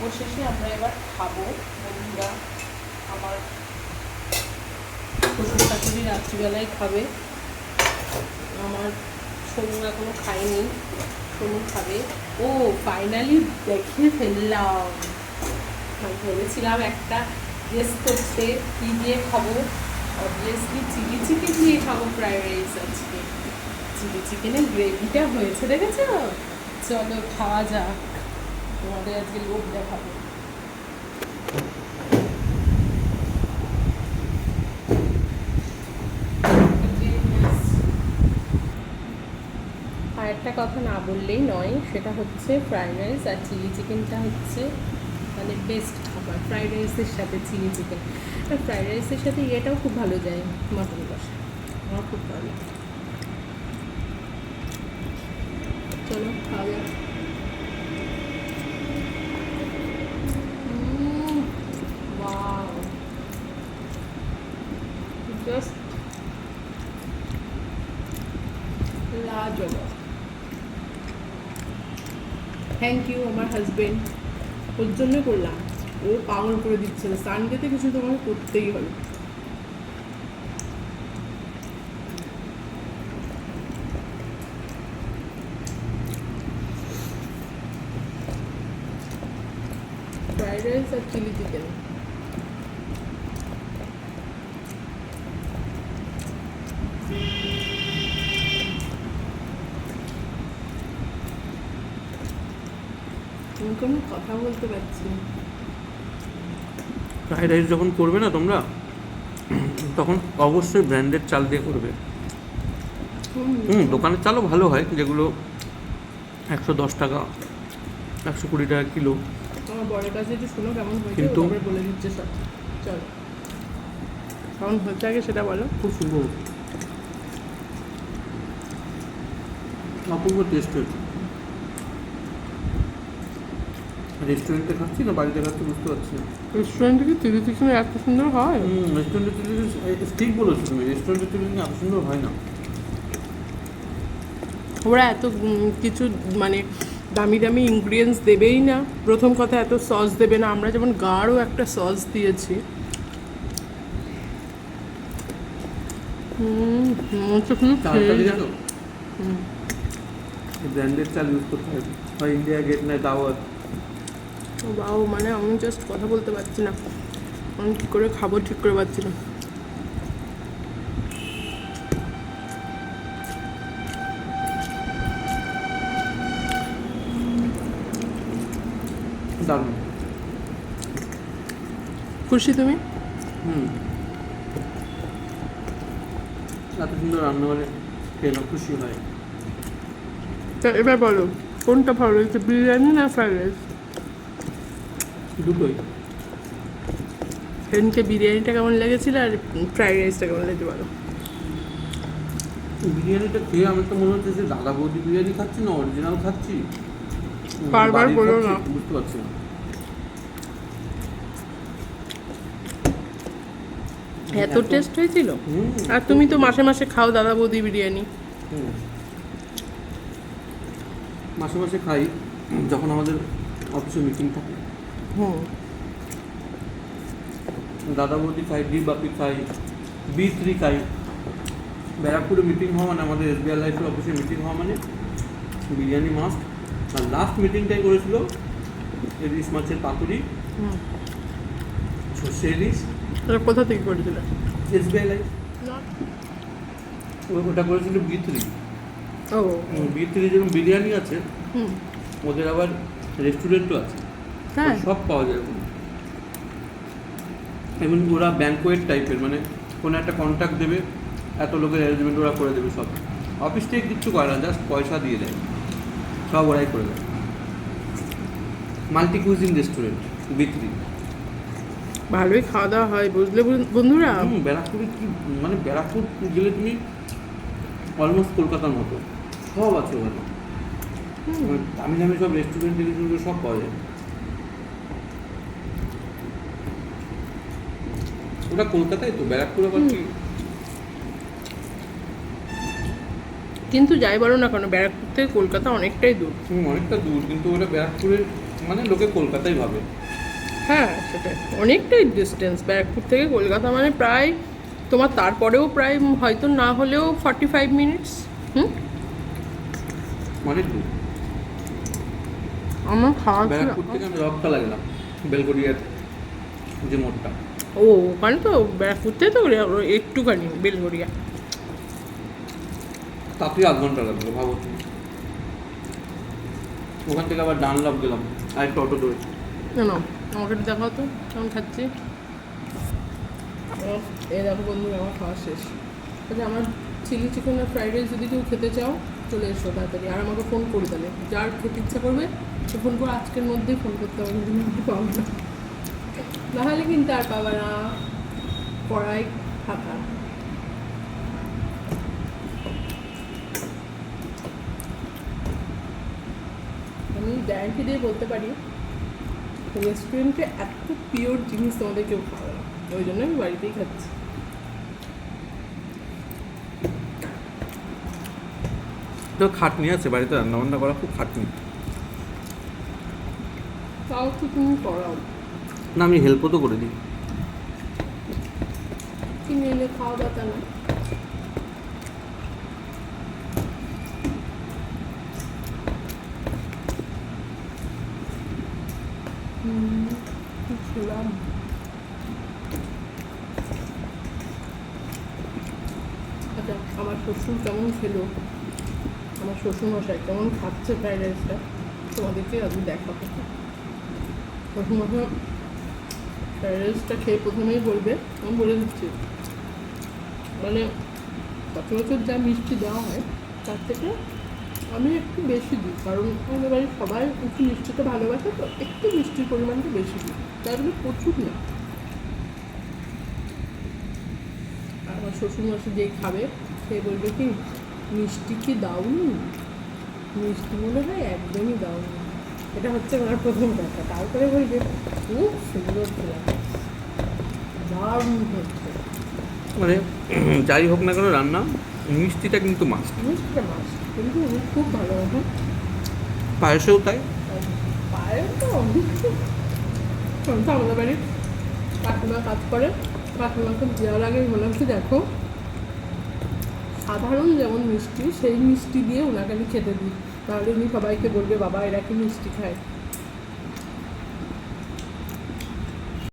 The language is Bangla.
অবশেষে আমরা এবার খাব। বন্ধুরা আমার শ্বশুর শাশুড়ি রাত্রিবেলায় খাবে। আমার সোনু এখনও খায়নি। সোনু খাবে। ও ফাইনালি দেখিয়ে ফেললাম। আমি ভেবেছিলাম একটা গেস করতে কী দিয়ে খাব। অবভিয়াসলি চিলি চিকেন দিয়ে খাব ফ্রাইড রাইস আজকে। চিলি চিকেনের গ্রেভিটা হয়েছে, দেখেছ? চলো, খাওয়া যাক। তোমাদের আজকে লোক দেখাবো। একটা কথা না বললেই নয়, সেটা হচ্ছে ফ্রাইড রাইস আর চিলি চিকেনটা হচ্ছে মানে বেস্ট খাবার ফ্রাইড রাইসের সাথে চিলি চিকেন আর ফ্রাইড রাইসের সাথে ইয়েটাও খুব ভালো যায়, মটন কষা। আমার খুব ভালো চলো, খাওয়া যাক। লাজবাব থ্যাংক ইউ আমার হাজবেন্ড ওর জন্য করলাম। ও পাগল করে দিচ্ছিল সানডেতে কিছু তোমাকে করতেই হবে। ফ্রাইড রাইস আর চিলি চিকেন আমি কথা বলতে পারছি ফ্রাইড রাইস যখন করবে না তোমরা তখন অবশ্যই ব্র্যান্ডেড চাল দিয়ে করবে। হুম। দোকানের চালও ভালো হয় যেগুলো একশো দশ টাকা একশো কুড়ি টাকা কিলো। আমার বরের কাছে একটু শোনো কেমন হয়েছে কিন্তু- কিন্তু বলে দিচ্ছে সব। চলো। কেমন হচ্ছে আগে সেটা বলো। খুব সুন্দর। অপূর্ব টেস্ট হয়েছে। রেস্টুরেন্টে খাচ্ছি না বাড়িতে খাচ্ছি বুঝতে পারছি না। রেস্টুরেন্টে কি চিলি চিকেন এত সুন্দর হয়? রেস্টুরেন্টের চিলি চিকেন ঠিক বলেছ তুমি রেস্টুরেন্টের চিলি চিকেন এত সুন্দর হয় না। ওরা এত কিছু মানে দামি দামি ইনগ্রিডিয়েন্টস দেবেই না। প্রথম কথা এত সস দেবে না। আমরা যেমন গাঢ় একটা সস দিয়েছি। ব্র্যান্ডেড চাল ইউজ করতে হবে হয় ইন্ডিয়া গেট নয় দাওয়াত। বাও মানে আমি জাস্ট কথা বলতে পারছি না। আমি কী করে খাব ঠিক করে পাচ্ছি না। দারুণ। খুশি তুমি? হুম। এত সুন্দর রান্না করে খেয়ে খুশি হয়। তা এবার বলো কোনটা ভালো হয়েছে বিরিয়ানি না ফ্রাইড রাইস দুটোই। সেদিনকে বিরিয়ানিটা কেমন লেগেছিল আর ফ্রাইড রাইসটা কেমন লেগেছে বলো? বিরিয়ানিটা খেয়ে আমার তো মনে হচ্ছে যে দাদা বৌদি বিরিয়ানি খাচ্ছি না অরিজিনাল খাচ্ছি। বারবার বলো না। বুঝতে পারছি না। এত টেস্ট হয়েছিল? আর তুমি তো মাসে মাসে খাও দাদা বৌদি বিরিয়ানি। মাসে মাসে খাই যখন আমাদের অফিসে মিটিং থাকে। হুম দাদা বৌদি খাই ডি বাপি খাই বি থ্রি খাই। ব্যারাকপুরে মিটিং হওয়া মানে আমাদের এসবিআই লাইফের অফিসে মিটিং হওয়া মানে বিরিয়ানি মাস্ট আর লাস্ট মিটিংটাই করেছিল ইলিশ মাছের পাতুরি হুম। সর্ষে ইলিশ। কোথা থেকে করেছিল? এসবিআই লাইফ ওটা করেছিল বি থ্রি ও। বি থ্রি যেরকম বিরিয়ানি আছে ওদের আবার রেস্টুরেন্টও আছে। হ্যাঁ। সব পাওয়া যায়। এবং ওরা ব্যাঙ্কোয়েট টাইপের মানে কোনো একটা কন্ট্যাক্ট দেবে এত লোকের অ্যারেঞ্জমেন্ট ওরা করে দেবে সব। অফিস থেকে কিচ্ছু করে না জাস্ট পয়সা দিয়ে দেয়। সব ওরাই করে দেয়। মাল্টি কুইজিন রেস্টুরেন্ট বিক্রি ভালোই খাওয়া দাওয়া হয় বুঝলে বন্ধুরা? ব্যারাকপুরে কি মানে ব্যারাকপুর গেলে তুমি অলমোস্ট কলকাতার মতো। সব আছে ওখানে। দামি দামি সব রেস্টুরেন্ট সব পাওয়া যায়। ওটা কলকাতায় তো ব্যারাকপুর আবার কি কিন্তু যাই বলো না কেন ব্যারাকপুর থেকে কলকাতা অনেকটাই দূর। অনেকটা দূর কিন্তু ওটা ব্যারাকপুরের মানে লোকে কলকাতায় ভাবে। হ্যাঁ সেটাই। অনেকটাই ডিস্টেন্স ব্যারাকপুর থেকে কলকাতা মানে প্রায় তোমার তারপরেও প্রায় হয়তো না হলেও ফর্টি ফাইভ মিনিটস হুম? অনেক দূর। আমার খাওয়া ব্যারাকপুর থেকে আমি রকতলা গেলাম বেলগড়িয়ার যে মোড়টা। ও ওখানে তো ব্যারাকপুর থেকে তো একটুখানি বেলগড়িয়া তাতেই আধ ঘণ্টা লাগল ভাবো। তুমি। ওখান থেকে আবার ডানলাভ গেলাম আর একটা অটো ধরে। না না আমাকে একটু দেখাও তো কেমন খাচ্ছি। এই দেখো বন্ধু আমার খাওয়া শেষ। আচ্ছা আমার চিলি চিকেন আর ফ্রাইড রাইস যদি কেউ খেতে চাও চলে এসো তাড়াতাড়ি। আর আমাকে ফোন করে তাহলে। যার খেতে ইচ্ছা করবে সে ফোন করে আজকের মধ্যেই ফোন করতে হবে কিন্তু পাবো না। নাহলে কিন্তু আর পাবা না পড়াই থাকা আমি গ্যারান্টি দিয়ে বলতে পারি রেস্টুরেন্টে এত পিওর জিনিস তোমাদের কেউ না। ওই জন্য আমি বাড়িতেই খাচ্ছি। তো খাটনি আছে বাড়িতে রান্না বান্না করা খুব খাটনি। তাও তো তুমি করাও। না, আমি হেল্পও তো করে দিই। খাওয়া দাওয়া না আচ্ছা আমার শ্বশুর কেমন খেলো? আমার শ্বশুর মশাই কেমন খাচ্ছে ফ্রাইড রাইসটা তোমাদেরকে আমি দেখাবো। শ্বশুর মশাই ফ্রাইড রাইসটা খেয়ে প্রথমেই বলবে, আমি বলে দিচ্ছি। মানে সচরাচর যা মিষ্টি দেওয়া হয়, তার থেকে আমি একটু বেশি দিই, কারণ আমাদের বাড়ির সবাই একটু মিষ্টিটা ভালোবাসে, তো একটু মিষ্টির পরিমাণটা বেশি দিই। তার মানে প্রচুর না। আমার শ্বশুরমশাই যেই খাবে, সে বলবে কি, মিষ্টি কি দাওনি? মিষ্টি মনে হয় একদমই দাওনি। এটা হচ্ছে আমার প্রথম কথা। তারপরে বলবে খুব সুন্দর খেলাম দারুণ হচ্ছে। মানে যাই হোক না কেন রান্না মিষ্টিটা কিন্তু মাস্ট মিষ্টিটা মাছ কিন্তু খুব ভালোবাসেন পায়েসেও তাই। পায়ের তো তো আমাদের বাড়ির কাকিমা কাজ করে। কাকিমাকে দেওয়ার আগে বললাম কি দেখো সাধারণ যেমন মিষ্টি সেই মিষ্টি দিয়ে ওনাকে আমি খেতে দিই। তাহলে উনি সবাইকে বলবে বাবা এরা কি মিষ্টি খায়?